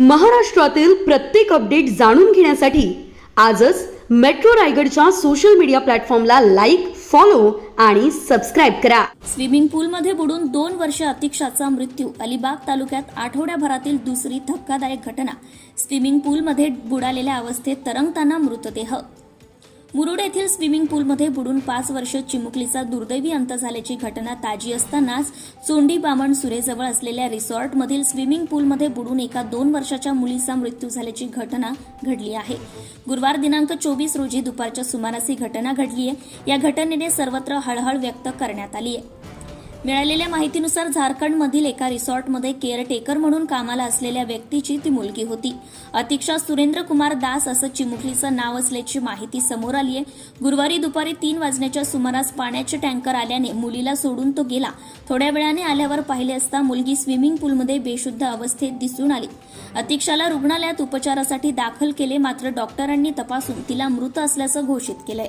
महाराष्ट्रातील प्रत्येक अपडेट जाणून घेण्यासाठी आजच मेट्रो रायगडच्या सोशल मीडिया प्लॅटफॉर्मला लाईक फॉलो आणि सबस्क्राईब करा. स्विमिंग पूलमध्ये बुडून दोन वर्ष अतिक्षाचा मृत्यू अलिबाग तालुक्यात आठवड्याभरातील दुसरी धक्कादायक घटना. स्विमिंग पूलमध्ये बुडालेल्या अवस्थेत तरंगताना मृतदेह. मुरुड येथील स्विमिंग पूलमध्ये बुडून पाच वर्ष चिमुकलीचा दुर्दैवी अंत झाल्याची घटना ताजी असतानाच चोंडी बामण सुरेजवळ असलेल्या रिसॉर्टमधील स्विमिंग पूलमध्ये बुडून एका दोन वर्षाच्या मुलीचा मृत्यू झाल्याची घटना घडली आहे. गुरुवार दिनांक चोवीस रोजी दुपारच्या सुमारास ही घटना घडली आहे या घटनेने सर्वत्र हळहळ व्यक्त करण्यात आली आहे मिळालेल्या माहितीनुसार झारखंडमधील एका रिसॉर्टमध्ये केअरटेकर म्हणून कामाला असलेल्या व्यक्तीची ती मुलगी होती. अतिक्षा सुरेंद्र कुमार दास असं चिमुकलीचं नाव असल्याची माहिती समोर आली आहे. गुरुवारी दुपारी तीन वाजण्याच्या सुमारास पाण्याचे टँकर आल्याने मुलीला सोडून तो गेला. थोड्या वेळाने आल्यावर पाहिले असता मुलगी स्विमिंग पूलमध्ये बेशुद्ध अवस्थेत दिसून आली. अतिक्षाला रुग्णालयात उपचारासाठी दाखल केले मात्र डॉक्टरांनी तपासून तिला मृत असल्याचं घोषित केलंय.